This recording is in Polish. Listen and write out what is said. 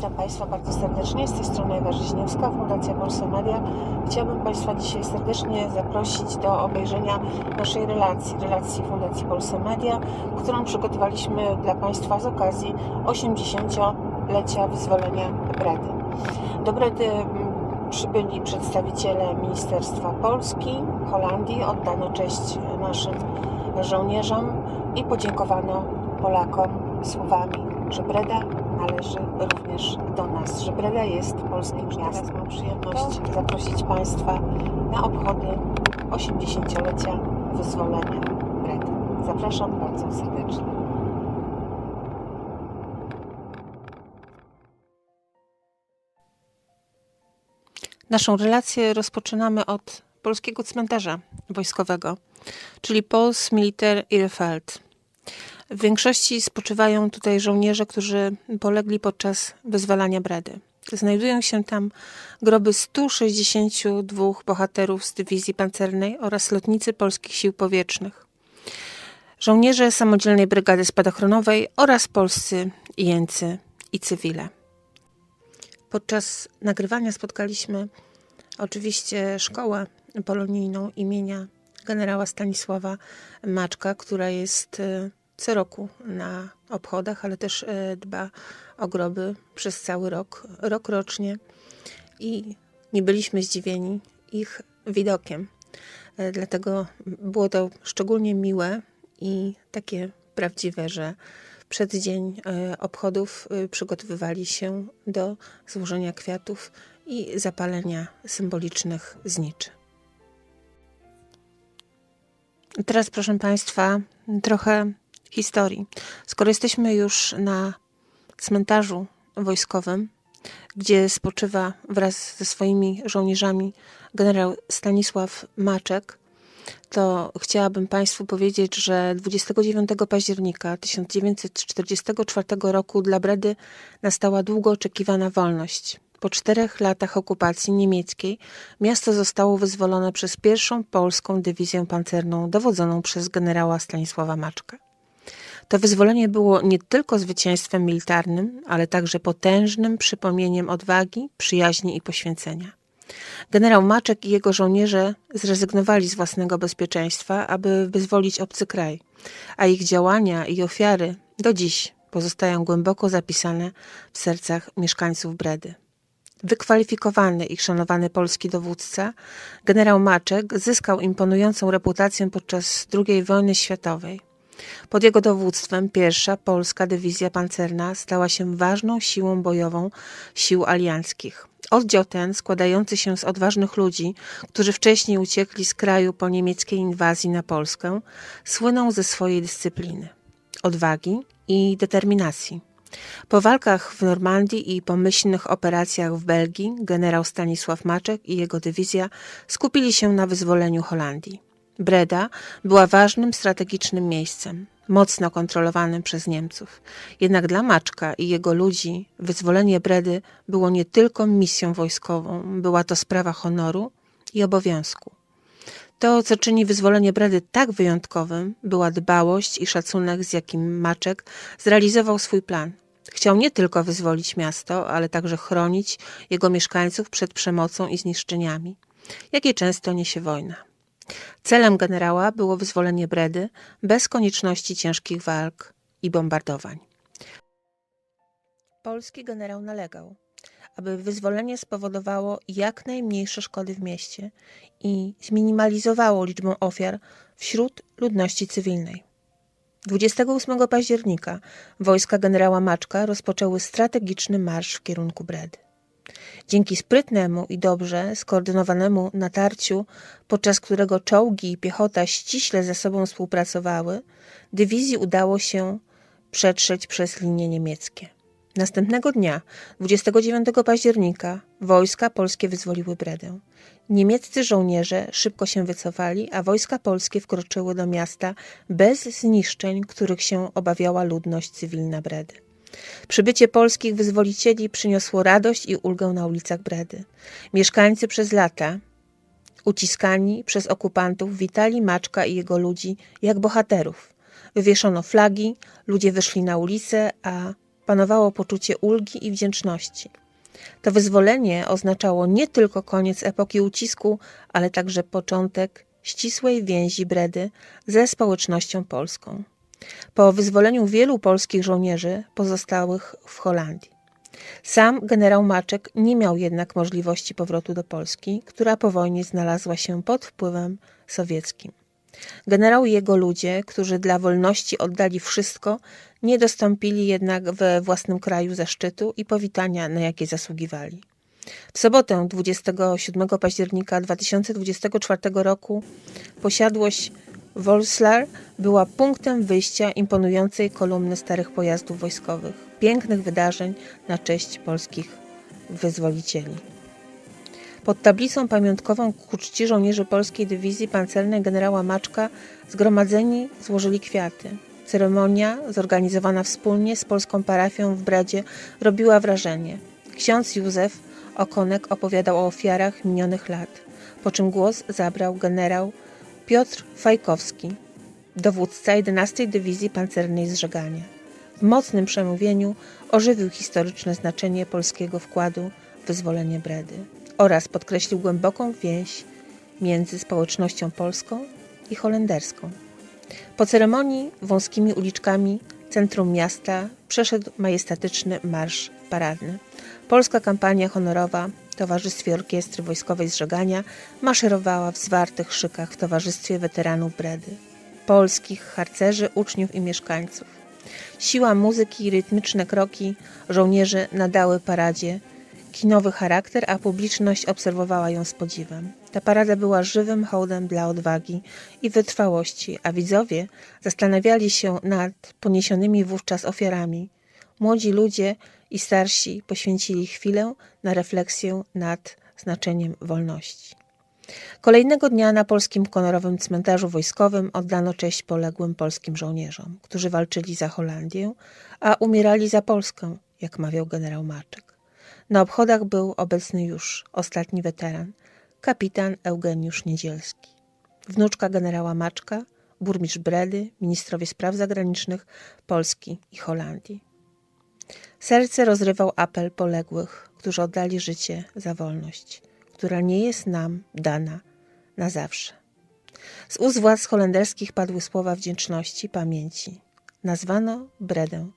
Witam Państwa bardzo serdecznie. Z tej strony Ewa Fundacja Polsat Media. Chciałabym Państwa dzisiaj serdecznie zaprosić do obejrzenia naszej relacji, relacji Fundacji Polsat Media, którą przygotowaliśmy dla Państwa z okazji 80-lecia wyzwolenia Bredy. Do mm, przybyli przedstawiciele Ministerstwa Polski, Holandii, oddano cześć naszym żołnierzom i podziękowano Polakom słowami, że Breda należy również do nas, że Breda jest polskim miastem. Mam przyjemność zaprosić Państwa na obchody 80-lecia wyzwolenia Bredy. Zapraszam bardzo serdecznie. Naszą relację rozpoczynamy od polskiego cmentarza wojskowego, czyli Pols Militaire Irfeld. W większości spoczywają tutaj żołnierze, którzy polegli podczas wyzwalania Bredy. Znajdują się tam groby 162 bohaterów z dywizji pancernej oraz lotnicy polskich sił powietrznych, żołnierze samodzielnej brygady spadochronowej oraz polscy jeńcy i cywile. Podczas nagrywania spotkaliśmy oczywiście szkołę polonijną imienia generała Stanisława Maczka, która jest e, co roku na obchodach, ale też e, dba o groby przez cały rok, rok rocznie i nie byliśmy zdziwieni ich widokiem. E, Dlatego było to szczególnie miłe i takie prawdziwe, że przed dzień e, obchodów przygotowywali się do złożenia kwiatów i zapalenia symbolicznych zniczy. Teraz, proszę Państwa, trochę historii. Skoro jesteśmy już na cmentarzu wojskowym, gdzie spoczywa wraz ze swoimi żołnierzami generał Stanisław Maczek, to chciałabym Państwu powiedzieć, że 29 października 1944 roku dla Bredy nastała długo oczekiwana wolność. Po czterech latach okupacji niemieckiej miasto zostało wyzwolone przez pierwszą polską dywizję pancerną dowodzoną przez generała Stanisława Maczka. To wyzwolenie było nie tylko zwycięstwem militarnym, ale także potężnym przypomnieniem odwagi, przyjaźni i poświęcenia. Generał Maczek i jego żołnierze zrezygnowali z własnego bezpieczeństwa, aby wyzwolić obcy kraj, a ich działania i ofiary do dziś pozostają głęboko zapisane w sercach mieszkańców Bredy. Wykwalifikowany i szanowany polski dowódca, generał Maczek zyskał imponującą reputację podczas II wojny światowej. Pod jego dowództwem pierwsza polska dywizja pancerna stała się ważną siłą bojową sił alianckich. Oddział ten, składający się z odważnych ludzi, którzy wcześniej uciekli z kraju po niemieckiej inwazji na Polskę, słynął ze swojej dyscypliny, odwagi i determinacji. Po walkach w Normandii i pomyślnych operacjach w Belgii generał Stanisław Maczek i jego dywizja skupili się na wyzwoleniu Holandii. Breda była ważnym strategicznym miejscem, mocno kontrolowanym przez Niemców. Jednak dla Maczka i jego ludzi wyzwolenie Bredy było nie tylko misją wojskową, była to sprawa honoru i obowiązku. To, co czyni wyzwolenie Bredy tak wyjątkowym, była dbałość i szacunek, z jakim Maczek zrealizował swój plan. Chciał nie tylko wyzwolić miasto, ale także chronić jego mieszkańców przed przemocą i zniszczeniami, jakie często niesie wojna. Celem generała było wyzwolenie Bredy bez konieczności ciężkich walk i bombardowań. Polski generał nalegał, aby wyzwolenie spowodowało jak najmniejsze szkody w mieście i zminimalizowało liczbę ofiar wśród ludności cywilnej. 28 października wojska generała Maczka rozpoczęły strategiczny marsz w kierunku Bredy. Dzięki sprytnemu i dobrze skoordynowanemu natarciu, podczas którego czołgi i piechota ściśle ze sobą współpracowały, dywizji udało się przetrzeć przez linie niemieckie. Następnego dnia, 29 października, wojska polskie wyzwoliły Bredę. Niemieccy żołnierze szybko się wycofali, a wojska polskie wkroczyły do miasta bez zniszczeń, których się obawiała ludność cywilna Bredy. Przybycie polskich wyzwolicieli przyniosło radość i ulgę na ulicach Bredy. Mieszkańcy przez lata, uciskani przez okupantów, witali Maczka i jego ludzi jak bohaterów. Wywieszono flagi, ludzie wyszli na ulicę, a panowało poczucie ulgi i wdzięczności. To wyzwolenie oznaczało nie tylko koniec epoki ucisku, ale także początek ścisłej więzi Bredy ze społecznością polską. Po wyzwoleniu wielu polskich żołnierzy pozostałych w Holandii. Sam generał Maczek nie miał jednak możliwości powrotu do Polski, która po wojnie znalazła się pod wpływem sowieckim. Generał i jego ludzie, którzy dla wolności oddali wszystko, nie dostąpili jednak we własnym kraju zaszczytu i powitania, na jakie zasługiwali. W sobotę 27 października 2024 roku posiadłość Wolslar była punktem wyjścia imponującej kolumny starych pojazdów wojskowych, pięknych wydarzeń na cześć polskich wyzwolicieli. Pod tablicą pamiątkową ku czci żołnierzy polskiej dywizji pancernej generała Maczka zgromadzeni złożyli kwiaty. Ceremonia, zorganizowana wspólnie z polską parafią w Bradzie, robiła wrażenie. Ksiądz Józef Okonek opowiadał o ofiarach minionych lat, po czym głos zabrał generał Piotr Fajkowski, dowódca 11 Dywizji Pancernej z Żegania. W mocnym przemówieniu ożywił historyczne znaczenie polskiego wkładu w wyzwolenie Bredy oraz podkreślił głęboką więź między społecznością polską i holenderską. Po ceremonii wąskimi uliczkami centrum miasta przeszedł majestatyczny marsz paradny. Polska kampania honorowa Towarzystwie Orkiestry Wojskowej z Żegania maszerowała w zwartych szykach w towarzystwie weteranów Bredy, polskich harcerzy, uczniów i mieszkańców. Siła muzyki i rytmiczne kroki żołnierzy nadały paradzie kinowy charakter, a publiczność obserwowała ją z podziwem. Ta parada była żywym hołdem dla odwagi i wytrwałości, a widzowie zastanawiali się nad poniesionymi wówczas ofiarami. Młodzi ludzie i starsi poświęcili chwilę na refleksję nad znaczeniem wolności. Kolejnego dnia na polskim konorowym cmentarzu wojskowym oddano cześć poległym polskim żołnierzom, którzy walczyli za Holandię, a umierali za Polskę, jak mawiał generał Maczek. Na obchodach był obecny już ostatni weteran, kapitan Eugeniusz Niedzielski. Wnuczka generała Maczka, burmistrz Bredy, ministrowie spraw zagranicznych Polski i Holandii. Serce rozrywał apel poległych, którzy oddali życie za wolność, która nie jest nam dana na zawsze. Z ust władz holenderskich padły słowa wdzięczności, pamięci. Nazwano Bredę